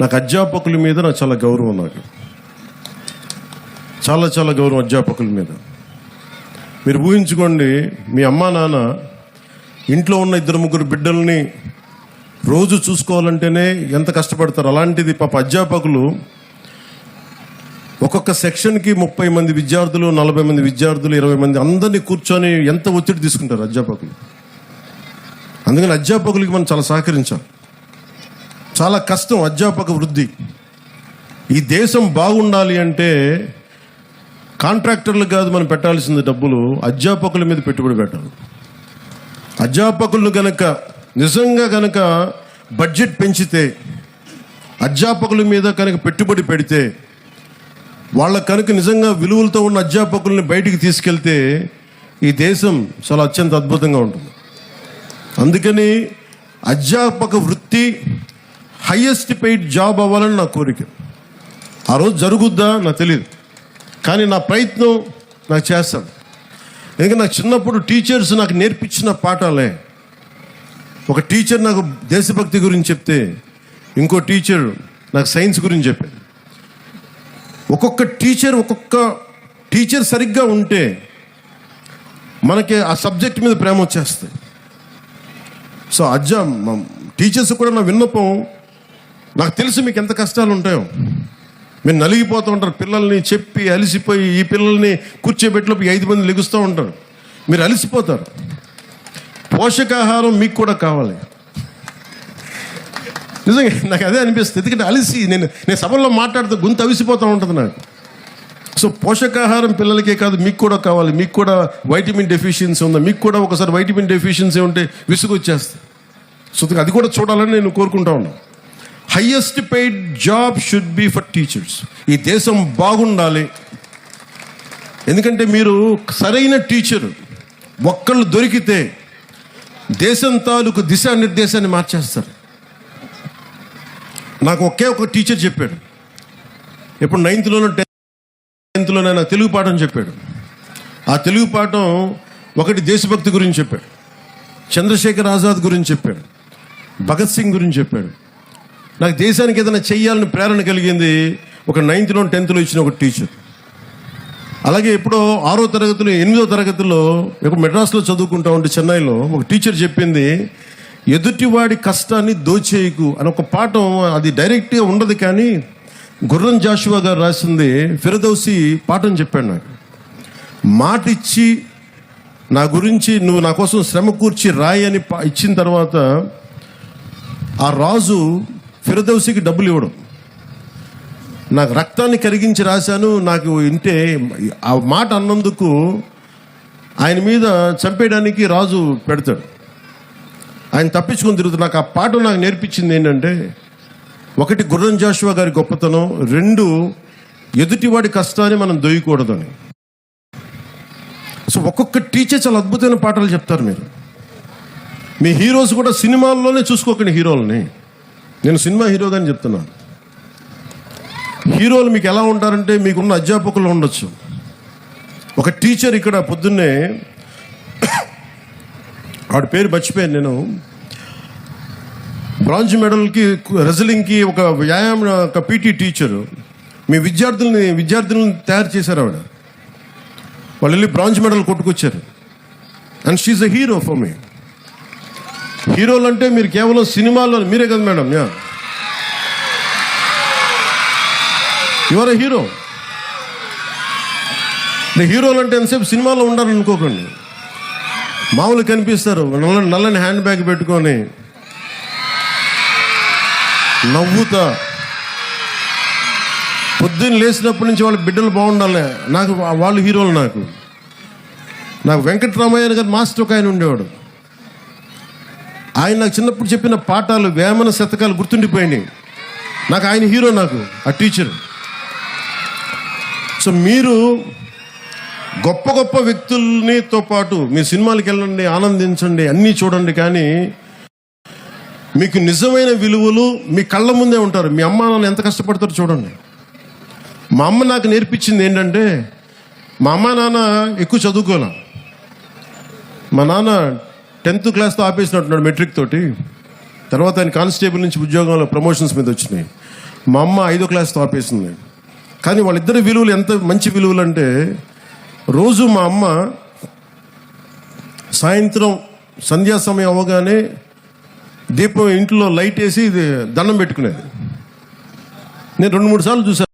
నాకు అధ్యాపకుల మీద నాకు చాలా గౌరవం నాకు. చాలా చాలా గౌరవం అధ్యాపకుల మీద. మీరు ఊహించుకోండి మీ అమ్మా నాన్న ఇంట్లో ఉన్న ఇద్దరు ముగ్గురు బిడ్డల్ని రోజు చూసుకోవాలంటేనే ఎంత కష్టపడతారు? అలాంటిది పాప అధ్యాపకులు ఒక్కొక్క సెక్షన్కి ముప్పై మంది విద్యార్థులు నలభై మంది విద్యార్థులు ఇరవై మంది అందరినీ కూర్చొని ఎంత ఒత్తిడి తీసుకుంటారు అధ్యాపకులు? అందుకని అధ్యాపకులకి మనం చాలా సహకరించాలి. చాలా కష్టం అధ్యాపక వృద్ధి. ఈ దేశం బాగుండాలి అంటే కాంట్రాక్టర్లకు కాదు మనం పెట్టాల్సింది డబ్బులు అధ్యాపకుల మీద పెట్టుబడి పెట్టాలి. అధ్యాపకులను కనుక నిజంగా కనుక బడ్జెట్ పెంచితే అధ్యాపకుల మీద కనుక పెట్టుబడి పెడితే వాళ్ళ కనుక నిజంగా విలువలతో ఉన్న అధ్యాపకుల్ని బయటికి తీసుకెళ్తే ఈ దేశం చాలా అత్యంత అద్భుతంగా ఉంటుంది. అందుకని అధ్యాపక వృత్తి హయ్యెస్ట్ పెయిడ్ జాబ్ అవ్వాలని నా కోరిక. ఆ రోజు జరుగుద్దా? నాకు తెలియదు కానీ నా ప్రయత్నం నాకు చేస్తాను. ఎందుకంటే నాకు చిన్నప్పుడు టీచర్స్ నాకు నేర్పించిన పాఠాలే. ఒక టీచర్ నాకు దేశభక్తి గురించి చెప్తే ఇంకో టీచర్ నాకు సైన్స్ గురించి చెప్పారు ఒక్కొక్క టీచర్ ఒక్కొక్క టీచర్ సరిగ్గా ఉంటే మనకి ఆ సబ్జెక్ట్ మీద ప్రేమ వచ్చేస్తుంది. సో అజ్జా టీచర్స్ కూడా నా విన్నపం నాకు తెలుసు మీకు ఎంత కష్టాలు ఉంటాయో మీరు నలిగిపోతూ ఉంటారు పిల్లల్ని చెప్పి అలిసిపోయి ఈ పిల్లల్ని కూర్చోబెట్టిలోపు ఐదు మంది లెగుస్తూ ఉంటారు. మీరు అలిసిపోతారు. పోషకాహారం మీకు కూడా కావాలి. నిజంగా నాకు అదే అనిపిస్తుంది. ఎందుకంటే అలిసి నేను నేను సభల్లో మాట్లాడుతూ గొంతు అవిసిపోతూ ఉంటుంది నాకు. సో పోషకాహారం పిల్లలకే కాదు మీకు కూడా కావాలి. మీకు కూడా వైటమిన్ డెఫిషియన్సీ ఉందా. మీకు కూడా ఒకసారి వైటమిన్ డెఫిషియన్సీ ఉంటే విసుగు వచ్చేస్తుంది సో అది కూడా చూడాలని నేను కోరుకుంటా ఉన్నాను. Highest paid job should be for teachers ఈ దేశం బాగుండాలి. ఎందుకంటే మీరు సరైన టీచర్ ఒక్కళ్ళు దొరికితే దేశం తాలూకు దిశానిర్దేశాన్ని మార్చేస్తారు. నాకు ఒకే ఒక టీచర్ చెప్పాడు. ఇప్పుడు నైన్త్లోనూ టెన్త్లోనే నాకు తెలుగు పాఠం చెప్పాడు. ఆ తెలుగు పాఠం ఒకటి దేశభక్తి గురించి చెప్పాడు. చంద్రశేఖర్ ఆజాద్ గురించి చెప్పాడు. భగత్ సింగ్ గురించి చెప్పాడు. నాకు దేశానికి ఏదైనా చెయ్యాలని ప్రేరణ కలిగింది ఒక నైన్త్లో టెన్త్లో ఇచ్చిన ఒక టీచర్. అలాగే ఎప్పుడో ఆరో తరగతిలో ఎనిమిదో తరగతిలో ఇప్పుడు మెడ్రాస్లో చదువుకుంటా ఉంటే చెన్నైలో ఒక టీచర్ చెప్పింది ఎదుటివాడి కష్టాన్ని దోచేయకు అని ఒక పాఠం అది డైరెక్ట్గా ఉండదు కానీ గుర్రం జాషువా గారు రాసింది ఫిరదౌసి పాఠం చెప్పాడు నాకు. మాట ఇచ్చి నా గురించి నువ్వు నా కోసం శ్రమ కూర్చి రాయి అని ఇచ్చిన తర్వాత ఆ రాజు ఫిరదౌసికి డబ్బులు ఇవ్వడం. నాకు రక్తాన్ని కరిగించి రాశాను నాకు ఇంటే ఆ మాట అన్నందుకు ఆయన మీద చంపేయడానికి రాజు పెడతాడు. ఆయన తప్పించుకొని తిరుగుతాడు. నాకు ఆ పాట నాకు నేర్పించింది ఏంటంటే ఒకటి గుర్రం జాషువా గారి గొప్పతనం రెండు ఎదుటివాడి కష్టాన్ని మనం దొయ్యకూడదని. సో ఒక్కొక్క టీచర్ చాలా అద్భుతమైన పాటలు చెప్తారు మీరు. మీ హీరోస్ కూడా సినిమాల్లోనే చూసుకోకండి హీరోలని. నేను సినిమా హీరోగాని చెప్తున్నాను. హీరోలు మీకు ఎలా ఉంటారంటే మీకున్న అధ్యాపకులు ఉండొచ్చు. ఒక టీచర్ ఇక్కడ పొద్దున్నే ఆవిడ పేరు మర్చిపోయాను నేను. బ్రాంజ్ మెడల్కి రెజలింగ్కి ఒక వ్యాయామ ఒక పీటీ టీచరు. మీ విద్యార్థుల్ని విద్యార్థులను తయారు చేశారు ఆవిడ. వాళ్ళు వెళ్ళి bronze medal కొట్టుకొచ్చారు. And she uh hero for me హీరోలు అంటే మీరు కేవలం సినిమాల్లో మీరే కదా మేడం యా. యువర్ హీరో హీరోలు అంటే ఎంతసేపు సినిమాలో ఉండాలనుకోకండి. మామూలు కనిపిస్తారు నల్లని నల్లని హ్యాండ్ బ్యాగ్ పెట్టుకొని నవ్వుతా. పొద్దున్న లేచినప్పటి నుంచి వాళ్ళ బిడ్డలు బాగుండాలి. నాకు వాళ్ళు హీరోలు నాకు. నాకు వెంకటరామయ్య గారు మాస్టర్ ఒక ఆయన ఉండేవాడు. ఆయన నాకు చిన్నప్పుడు చెప్పిన పాఠాలు వేమన శతకాలు గుర్తుండిపోయినాయి. నాకు ఆయన హీరో నాకు ఆ టీచర్. సో మీరు గొప్ప గొప్ప వ్యక్తులనితో పాటు మీ సినిమాలకు వెళ్ళండి ఆనందించండి అన్నీ చూడండి కానీ మీకు నిజమైన విలువలు మీ కళ్ళ ముందే ఉంటారు. మీ అమ్మ నాన్న ఎంత కష్టపడతారో చూడండి. మా అమ్మ నాకు నేర్పించింది ఏంటంటే మా అమ్మ నాన్న ఎక్కువ చదువుకోలే. మా నాన్న టెన్త్ క్లాస్తో ఆపేసినట్టున్నాడు మెట్రిక్ తోటి. తర్వాత ఆయన కానిస్టేబుల్ నుంచి ఉద్యోగంలో ప్రమోషన్స్ మీద వచ్చినాయి. మా అమ్మ ఐదో క్లాస్తో ఆపేసింది. కానీ వాళ్ళిద్దరి విలువలు ఎంత మంచి విలువలు అంటే రోజు మా అమ్మ సాయంత్రం సంధ్యా సమయం అవ్వగానే దీపం ఇంట్లో లైట్ వేసి ఇది దండం పెట్టుకునేది. నేను రెండు మూడు సార్లు చూసాను